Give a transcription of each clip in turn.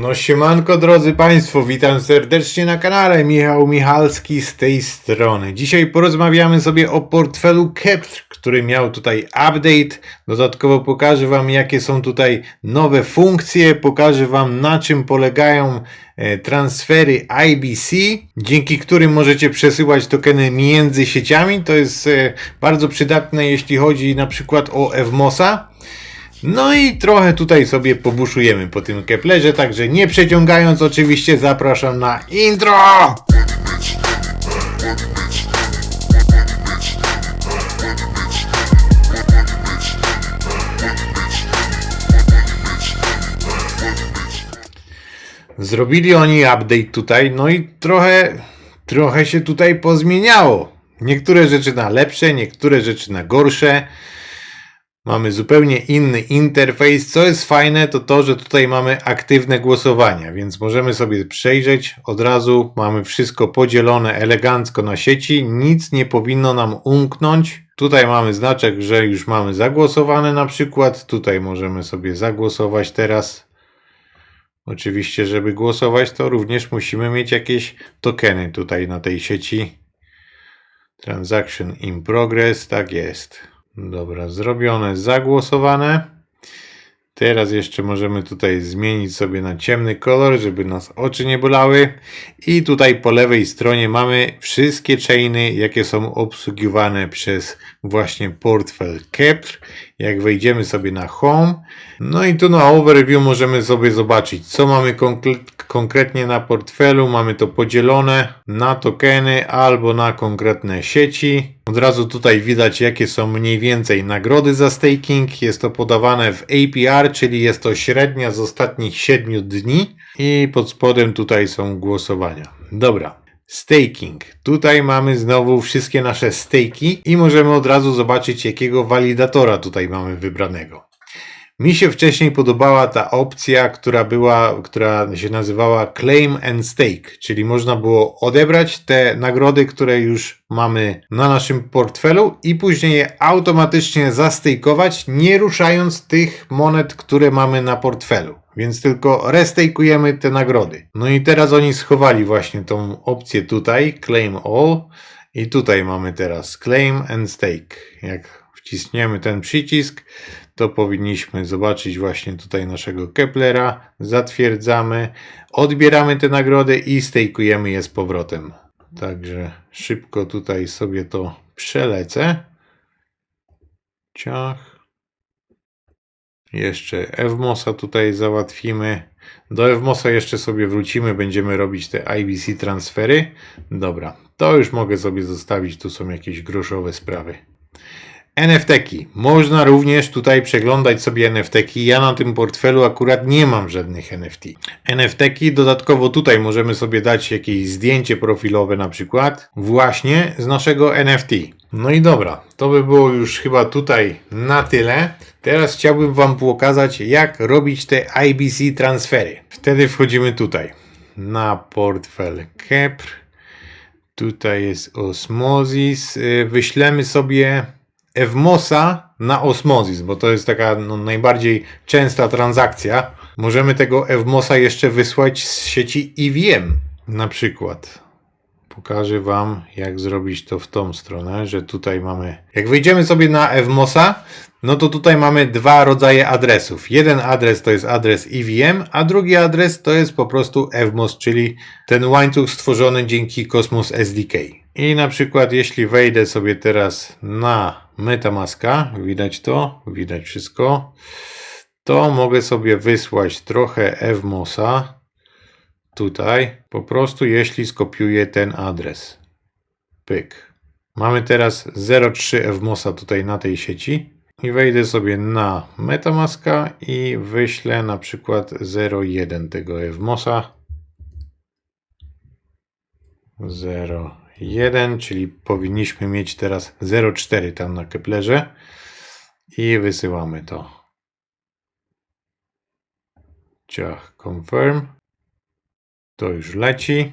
No siemanko drodzy Państwo, witam serdecznie na kanale, Michał Michalski z tej strony. Dzisiaj porozmawiamy sobie o portfelu Kepler, który miał tutaj update. Dodatkowo pokażę Wam jakie są tutaj nowe funkcje, pokażę Wam na czym polegają e, transfery IBC, dzięki którym możecie przesyłać tokeny między sieciami. To jest e, bardzo przydatne jeśli chodzi na przykład o Evmosa. No i trochę tutaj sobie pobuszujemy po tym Keplerze, także nie przeciągając oczywiście zapraszam na intro! Zrobili oni update tutaj, no i trochę, trochę się tutaj pozmieniało. Niektóre rzeczy na lepsze, niektóre rzeczy na gorsze. Mamy zupełnie inny interfejs. Co jest fajne, to to, że tutaj mamy aktywne głosowania, więc możemy sobie przejrzeć od razu. Mamy wszystko podzielone elegancko na sieci. Nic nie powinno nam umknąć. Tutaj mamy znaczek, że już mamy zagłosowane na przykład. Tutaj możemy sobie zagłosować teraz. Oczywiście, żeby głosować, to również musimy mieć jakieś tokeny tutaj na tej sieci. Transaction in progress, tak jest. Dobra, zrobione, zagłosowane. Teraz jeszcze możemy tutaj zmienić sobie na ciemny kolor, żeby nas oczy nie bolały. I tutaj po lewej stronie mamy wszystkie chainy, jakie są obsługiwane przez właśnie portfel Kepler. Jak wejdziemy sobie na Home, no i tu na Overview możemy sobie zobaczyć, co mamy konkre- konkretnie na portfelu. Mamy to podzielone na tokeny albo na konkretne sieci. Od razu tutaj widać, jakie są mniej więcej nagrody za staking. Jest to podawane w APR, czyli jest to średnia z ostatnich 7 dni. I pod spodem tutaj są głosowania. Dobra. Staking. Tutaj mamy znowu wszystkie nasze staki i możemy od razu zobaczyć, jakiego walidatora tutaj mamy wybranego. Mi się wcześniej podobała ta opcja, która była, która się nazywała Claim and Stake, czyli można było odebrać te nagrody, które już mamy na naszym portfelu i później je automatycznie zastejkować, nie ruszając tych monet, które mamy na portfelu. Więc tylko restejkujemy te nagrody. No i teraz oni schowali właśnie tą opcję tutaj, Claim All. I tutaj mamy teraz Claim and Stake. Jak wciśniemy ten przycisk, to powinniśmy zobaczyć właśnie tutaj naszego Keplera. Zatwierdzamy, odbieramy te nagrody i stejkujemy je z powrotem. Także szybko tutaj sobie to przelecę. Ciach. Jeszcze Evmosa tutaj załatwimy. Do Evmosa jeszcze sobie wrócimy, będziemy robić te IBC transfery. Dobra, to już mogę sobie zostawić, tu są jakieś groszowe sprawy. NFT-ki. Można również tutaj przeglądać sobie NFT-ki. Ja na tym portfelu akurat nie mam żadnych NFT. NFT-ki dodatkowo tutaj możemy sobie dać jakieś zdjęcie profilowe na przykład właśnie z naszego NFT. No i dobra, to by było już chyba tutaj na tyle. Teraz chciałbym Wam pokazać jak robić te IBC transfery. Wtedy wchodzimy tutaj na portfel Kepr. Tutaj jest Osmosis. Y, Wyślemy sobie Evmosa na Osmosis, bo to jest taka no, najbardziej częsta transakcja. Możemy tego Evmosa jeszcze wysłać z sieci EVM na przykład. Pokażę Wam, jak zrobić to w tą stronę, że tutaj mamy. Jak wejdziemy sobie na Evmosa, no to tutaj mamy dwa rodzaje adresów. Jeden adres to jest adres EVM, a drugi adres to jest po prostu Evmos, czyli ten łańcuch stworzony dzięki Cosmos SDK. I na przykład, jeśli wejdę sobie teraz na Metamaska, widać to, widać wszystko, to mogę sobie wysłać trochę Evmosa tutaj, po prostu jeśli skopiuję ten adres. Pyk. Mamy teraz 0,3 Evmosa tutaj na tej sieci i wejdę sobie na Metamaska i wyślę na przykład 0,1 tego Evmosa. 0,1, czyli powinniśmy mieć teraz 0,4 tam na Keplerze i wysyłamy to. Ciach, confirm. To już leci.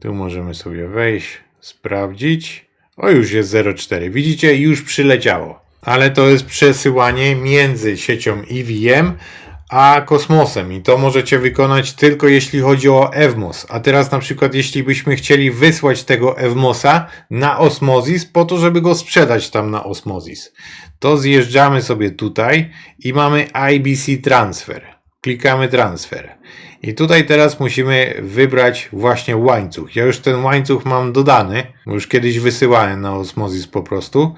Tu możemy sobie wejść, sprawdzić. O, już jest 0,4. Widzicie, już przyleciało. Ale to jest przesyłanie między siecią EVM a kosmosem. I to możecie wykonać tylko jeśli chodzi o Evmos. A teraz na przykład jeśli byśmy chcieli wysłać tego Evmosa na Osmozis po to, żeby go sprzedać tam na Osmozis, to zjeżdżamy sobie tutaj i mamy IBC Transfer. Klikamy Transfer. I tutaj teraz musimy wybrać właśnie łańcuch. Ja już ten łańcuch mam dodany, już kiedyś wysyłałem na Osmozis po prostu.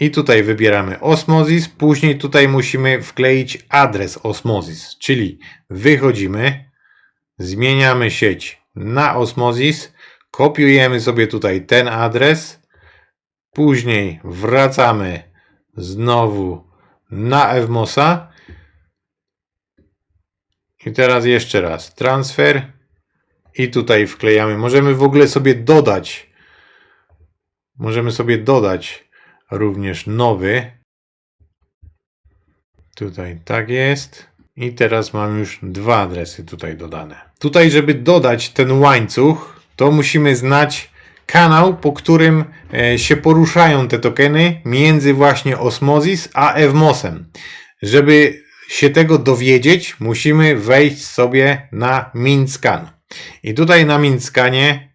I tutaj wybieramy Osmozis, później tutaj musimy wkleić adres Osmozis, czyli wychodzimy, zmieniamy sieć na Osmozis, kopiujemy sobie tutaj ten adres, później wracamy znowu na Evmosa i teraz jeszcze raz transfer i tutaj wklejamy. Możemy w ogóle sobie dodać możemy sobie dodać również nowy. Tutaj tak jest. I teraz mam już dwa adresy tutaj dodane. Tutaj, żeby dodać ten łańcuch, to musimy znać kanał, po którym e, się poruszają te tokeny między właśnie Osmozis a Evmosem. Żeby się tego dowiedzieć, musimy wejść sobie na Minscan. I tutaj na Minscanie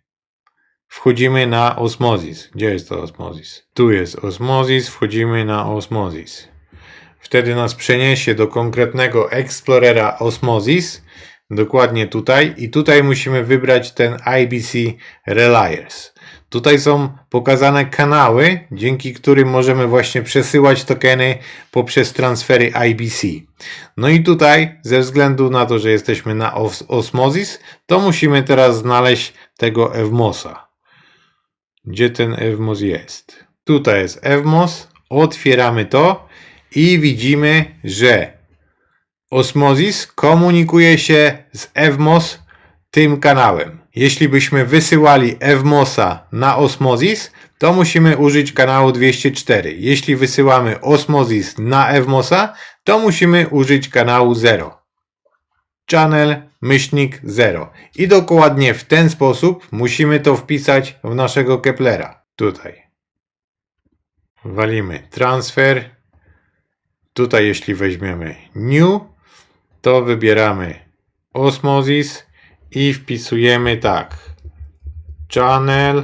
wchodzimy na Osmozis. Gdzie jest to Osmozis? Tu jest Osmozis, wchodzimy na Osmozis. Wtedy nas przeniesie do konkretnego Explorera Osmozis, dokładnie tutaj, i tutaj musimy wybrać ten IBC Reliers. Tutaj są pokazane kanały, dzięki którym możemy właśnie przesyłać tokeny poprzez transfery IBC. No i tutaj, ze względu na to, że jesteśmy na os Osmozis, to musimy teraz znaleźć tego Evmosa. Gdzie ten Evmos jest? Tutaj jest Evmos, otwieramy to i widzimy, że Osmozis komunikuje się z Evmos tym kanałem. Jeśli byśmy wysyłali Evmosa na Osmozis, to musimy użyć kanału 204. Jeśli wysyłamy Osmozis na Evmosa, to musimy użyć kanału 0. Channel myślnik 0. I dokładnie w ten sposób musimy to wpisać w naszego Keplera. Tutaj. Walimy transfer. Tutaj jeśli weźmiemy new, to wybieramy Osmozis i wpisujemy tak. Channel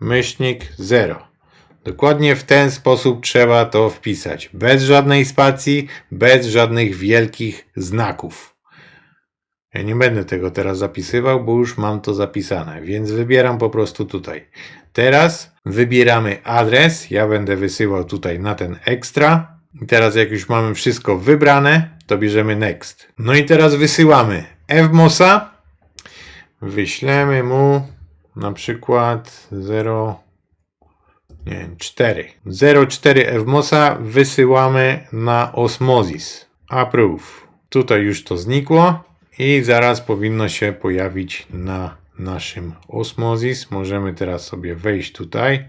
myślnik 0. Dokładnie w ten sposób trzeba to wpisać. Bez żadnej spacji, bez żadnych wielkich znaków. Ja nie będę tego teraz zapisywał, bo już mam to zapisane, więc wybieram po prostu tutaj. Teraz wybieramy adres. Ja będę wysyłał tutaj na ten ekstra. I teraz jak już mamy wszystko wybrane, to bierzemy next. No i teraz wysyłamy Evmosa. Wyślemy mu na przykład 0 nie wiem, 4. 04 Evmosa wysyłamy na Osmozis. Approve. Tutaj już to znikło i zaraz powinno się pojawić na naszym Osmozis. Możemy teraz sobie wejść tutaj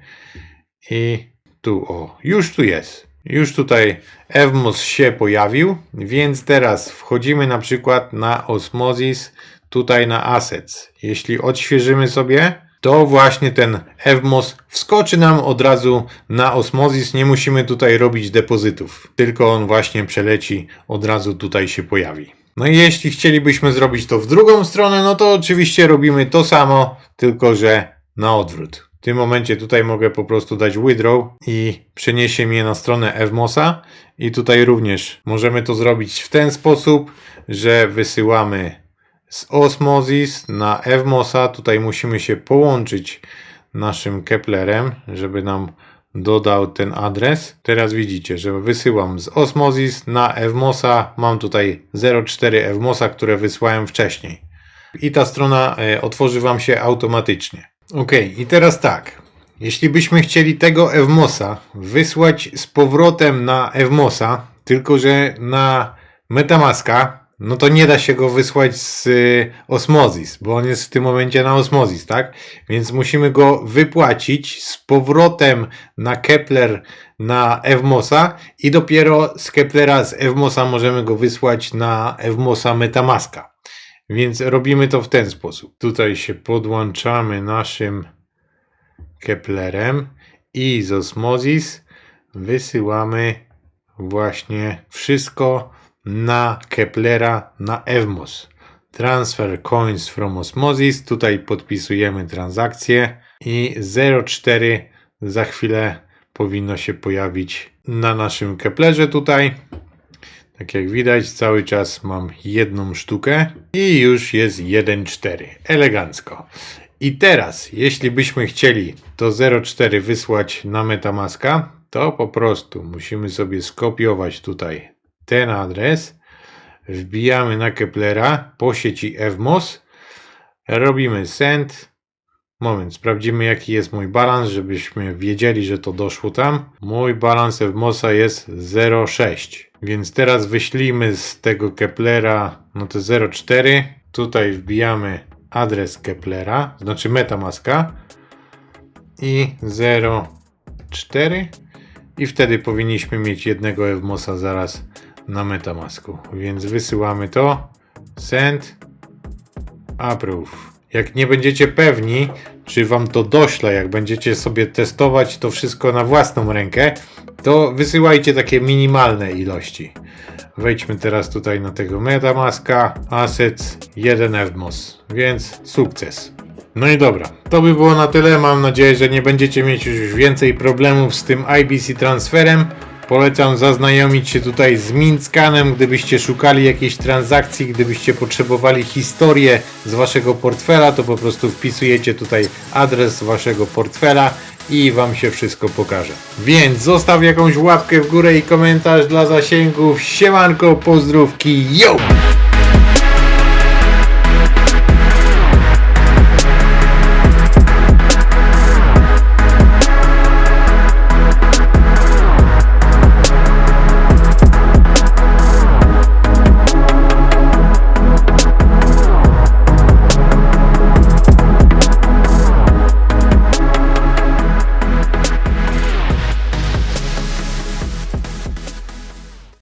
i tu o, już tu jest. Już tutaj Evmos się pojawił, więc teraz wchodzimy na przykład na Osmozis, tutaj na Assets. Jeśli odświeżymy sobie, to właśnie ten Evmos wskoczy nam od razu na Osmozis. Nie musimy tutaj robić depozytów, tylko on właśnie przeleci, od razu tutaj się pojawi. No i jeśli chcielibyśmy zrobić to w drugą stronę, no to oczywiście robimy to samo, tylko że na odwrót. W tym momencie tutaj mogę po prostu dać withdraw i przeniesie mnie na stronę Evmosa i tutaj również możemy to zrobić w ten sposób, że wysyłamy z Osmozis na Evmosa. Tutaj musimy się połączyć naszym Keplerem, żeby nam dodał ten adres. Teraz widzicie, że wysyłam z Osmozis na Evmosa. Mam tutaj 04 Evmosa, które wysłałem wcześniej. I ta strona e, otworzy Wam się automatycznie. Ok, i teraz tak. Jeśli byśmy chcieli tego Evmosa wysłać z powrotem na Evmosa, tylko że na Metamaska, no to nie da się go wysłać z y, Osmozis, bo on jest w tym momencie na Osmozis, tak? Więc musimy go wypłacić z powrotem na Kepler na Evmosa i dopiero z Keplera z Evmosa możemy go wysłać na Evmosa Metamaska. Więc robimy to w ten sposób. Tutaj się podłączamy naszym Keplerem i z Osmozis wysyłamy właśnie wszystko na Keplera na Evmos. Transfer coins from Osmosis. Tutaj podpisujemy transakcję i 0,4 za chwilę powinno się pojawić na naszym Keplerze tutaj. Tak jak widać, cały czas mam jedną sztukę i już jest 1,4. Elegancko. I teraz, jeśli byśmy chcieli to 0,4 wysłać na Metamaska, to po prostu musimy sobie skopiować tutaj ten adres, wbijamy na Keplera po sieci Evmos, robimy send. Moment, sprawdzimy jaki jest mój balans, żebyśmy wiedzieli, że to doszło tam. Mój balans Evmosa jest 0,6. Więc teraz wyślijmy z tego Keplera, no to 0,4. Tutaj wbijamy adres Keplera, znaczy Metamaska i 0,4 i wtedy powinniśmy mieć jednego Evmosa zaraz na Metamasku. Więc wysyłamy to, send, approve. Jak nie będziecie pewni, czy wam to dośle, jak będziecie sobie testować to wszystko na własną rękę, to wysyłajcie takie minimalne ilości. Wejdźmy teraz tutaj na tego Metamaska, Assets, 1 Evmos, więc sukces. No i dobra, to by było na tyle. Mam nadzieję, że nie będziecie mieć już więcej problemów z tym IBC transferem. Polecam zaznajomić się tutaj z Mintscanem, gdybyście szukali jakiejś transakcji, gdybyście potrzebowali historię z waszego portfela, to po prostu wpisujecie tutaj adres waszego portfela i wam się wszystko pokaże. Więc zostaw jakąś łapkę w górę i komentarz dla zasięgów. Siemanko, pozdrówki, yo!